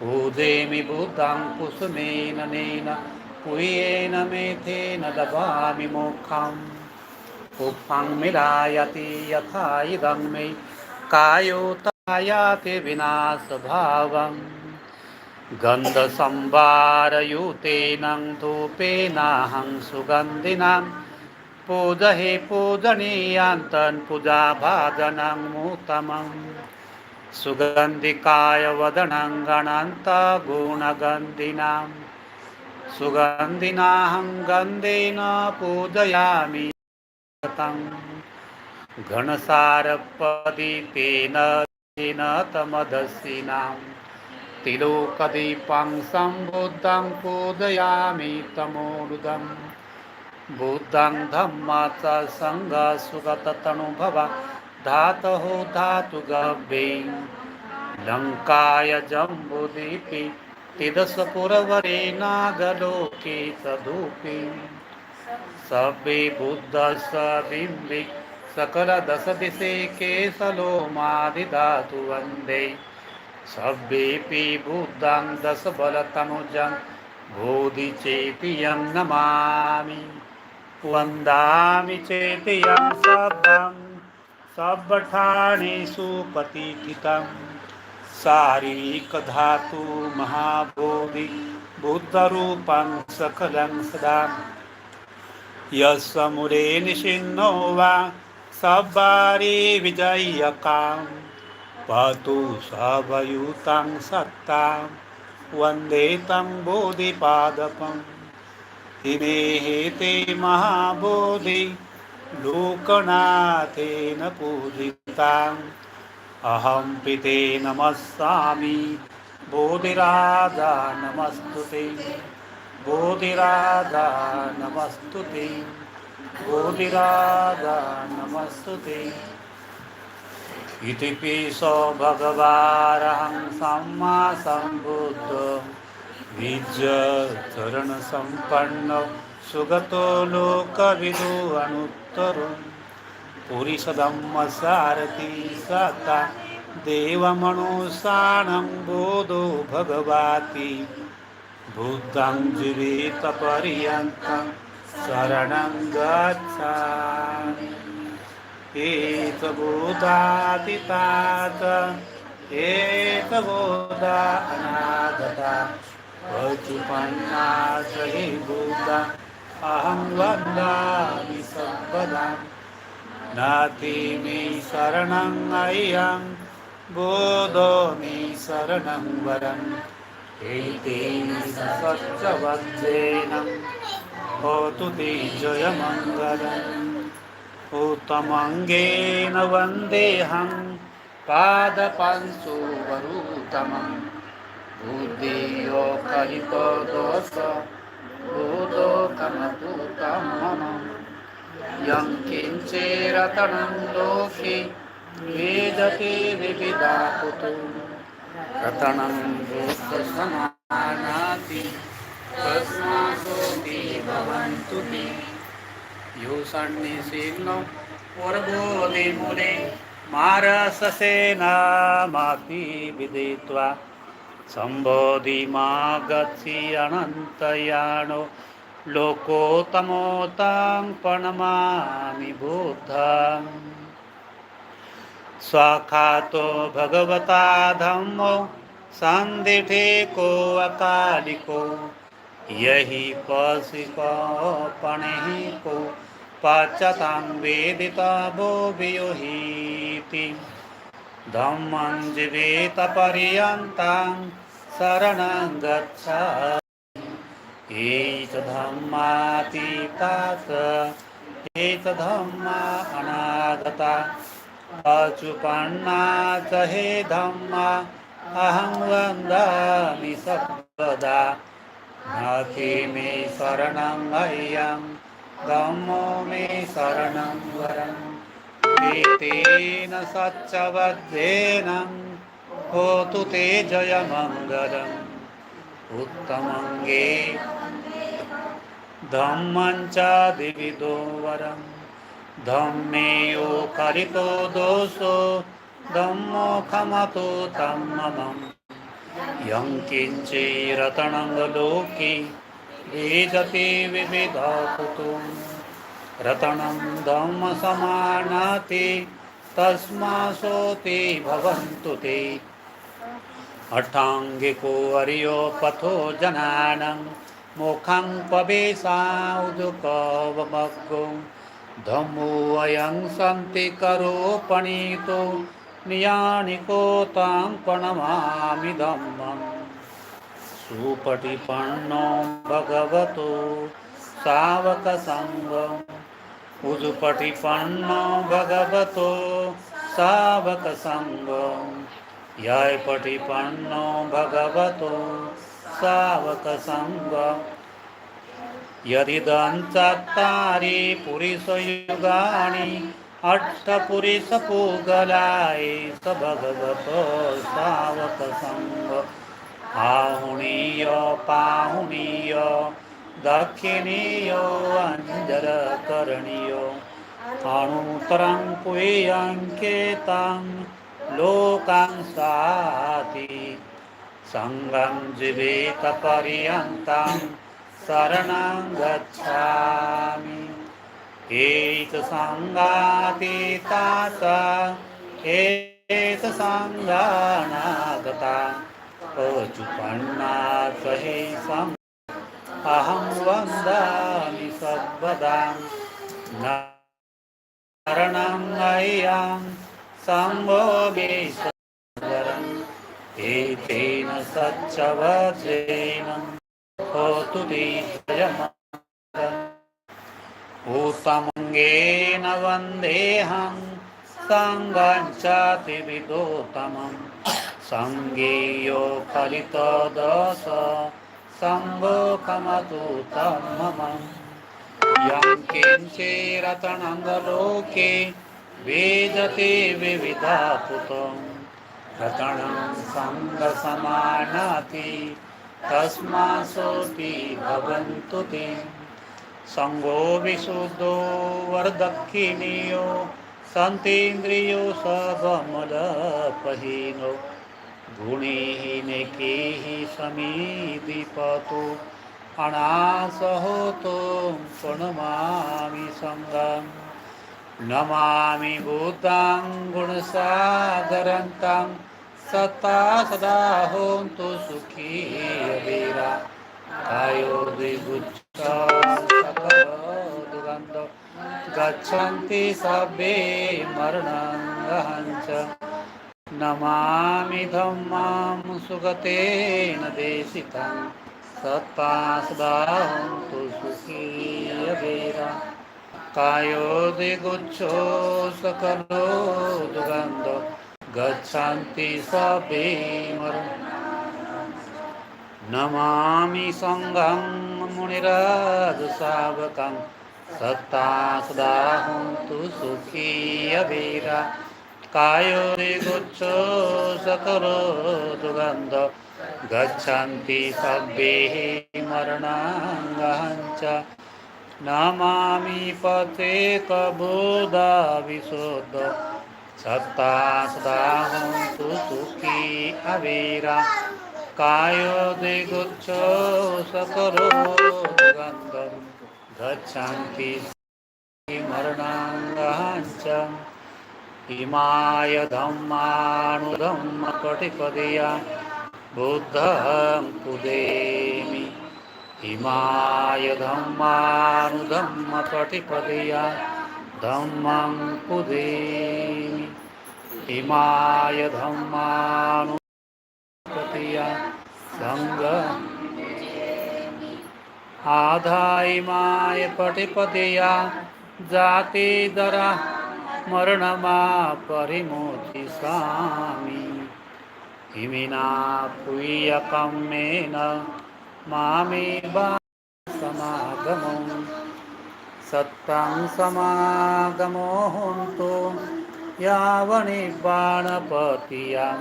पूजेमि भूतां कुसुमेन नेन पुयेन मेथेन दभामि मोक्षम्। पुष्पं मिलायति यथा इदं मे कायोतायाति विनाशभावम् गन्धसंवारयुतेन धूपेनाहं सुगन्धिनां पूजहे पूजनीयान्तन् पूजाभाजनं नूतमम् सुगन्धिकाय वदनं गणन्तगुणगन्धिनां सुगन्धिनाहं गन्धेन पूजयामि तं घनसारपदीपेन तेन तमदसिनां तिलोकदीपं सम्बुद्धं पूजयामि तमोरुदं बुद्धं धम्मा च सङ्गसुगततनुभव धातुः धातुगभ्ये लङ्काय जम्बुदीपि तिदसपुरवरे नागलोके सधूपे सभ्ये बुद्धस्य बिम्बे सकलदशदिशे केशलोमादिधातु वन्दे सभ्येऽपि बुद्धं दशबलतनुजं बोधि चेति यं नमामि वन्दामि चेति यं सभ्यं सब्बठाणेषु प्रतिष्ठितं शारीरिकधातु महाबोधि बुद्धरूपं सकलं सदा। यस्समुरे निषिन्नो वा सब्बारी विजयकां पतु सवयुतां सत्तां। वन्दे तं बोधिपादपम् इमे हेते महाबोधि लोकनाथेन पूजिताम् अहं पिते नमस्सामि बोधिराजा नमस्तु ते बोधिराजा नमस्तु ते बोधिराजा नमस्तु ते इति पिसो भगवारहं सम्मा सम्बुद्ध विज्य चरणसम्पन्न सुगतो लोकविदु अनुत्तरो पुरिसदम्मसारथि सता। देवमनुसानं बोधो भगवाति। बुद्धं जीवितपर्यन्तं शरणं गच्छामि। एतबोधातितात एतबोधा अनागता पचुपन्ना हि बुद्धा। अहं वन्दामि सर्वदा। नाति मे शरणं अय्यं बोधो मे शरणं वरम् एतेन सच्चवद्येन भवतु ते जयमङ्गलम् उत्तमङ्गेन वन्देऽहं पादपंशुवरुतमं बुद्धियो कलितो दोष भूतोकमपूतं मम यं किञ्चेरतनं लोके वेदते विविधा पुतु रतनं भूतसमानाति तस्मासोति भवन्तु ते यो सन्निसिन्नो पूर्वोदिमूले मारससेनामापि विदित्वा सम्बोधिमा अनन्तयाणो लोकोत्तमोतां प्रणमामि बुद्धम् स्वाखातो भगवता धम्मो सन्दिठेको अकालिको यहि पशिकोपणेको पचतां वेदिता भो वियोहीति धम्मं जीवेत शरणं गच्छ एतधम्मातीतात् एतधम्मा अनागता। अचुपन्ना च हे धम्मा अहं वन्दामि सर्वदा। नाथि मे शरणं मह्यं धम्मो मे शरणं वरम्। एतेन सच्चवद्येन होतु ते जयमङ्गलम्। उत्तमङ्गे धम्मं च दिविदो वरम् धम्मेयो करितो दोषो धम्मो खमतो तं ममम्। यं किञ्चिरतणङ्गलोके विविधा विविधाकुतुं रतनं धम्मसमानाति तस्मासोते भवन्तु ते। अष्टाङ्गिको अर्यो पथो जनानं मुखं पवेशाउदुकवमग्गो धम्मोऽयं सन्ति करोपणीतो नियानिको तां धम्मम्। सुपटिपन्नो भगवतो सावकसङ्गम् उजुपटिपन्नो भगवतो सावकसङ्गम् ययपटिपन्नो भगवतो सावकसङ्गम् यदिदञ्चत्तारि पुरिसयुगाणि अष्टपुरिसपूगलाय स भगवतो सावकसङ्ग आहुणीय पाहुणीय दक्षिणीय अञ्जरकरणीय। अणुतरं पुयङ्केतां लोकां साति सङ्गं जीवेतपर्यन्तं शरणं गच्छामि। एतसङ्गातीतास एतसङ्गानागता पचुपन्ना सहे सं अहं वन्दामि सर्वदा। नरणं शम्भो सम्भोगेश्वरम् एतेन सच्चवचेन होतु उत्तमङ्गेन वन्देऽहं सङ्गञ्चातिविदोत्तमं सङ्गेयो फलितदश सङ्गोकमतु मम। यं किञ्चिरतनङ्गलोके वेदते विविधापुतं रतनं सङ्गसमानाति तस्मासोऽपि भवन्तु ते। सङ्गो विशुद्धो वरदक्षिणीयो सन्तीन्द्रियो सबमलपहीनो गुणैः समीधिपतो अनासहोतो प्रणमामि सङ्गम् नमामि भूतां गुणसागरन्तां। सत्ता सदा होन्तु सुखी वीरा कायो दुर्गन्ध गच्छन्ति सभ्ये मरणं गहञ्च। नमामि धम्मां सुगतेन देशितं सत्ता सदा होन्तु सुखी कायो दिगुच्छो सकलो दुगन्ध गच्छन्ति सभ्ये नमामि सङ्गं मुनिराजसावकं सत्ता सदा हन्तु सुखी अवीरा गुच्छो? सकलो दुगन्ध गच्छन्ति सभ्ये मरणाङ्गहञ्च नमामि पते कबोधा विशोध सत्ता सदा हन्तु सुखी अवीरा. कायो दिगुच्छो सकरो गन्धं गच्छन्ति मरणाङ्गाञ्च इमाय धम्मानुधम्मकटिपदया बुद्धं कुदेमि। इमाय धम्मानुधम्मकटिपदया धम्मं कुदेमि। इमाय धम्मानु पतिया संग आधायमाय पटिपतिया दरा મરણમાં પરિમોચી સ્વામી હિમિના પુય કમ્મેન મામે સમાગમો સત્તમ સમાગમો હોન્તો યાવણી બાણપતિયા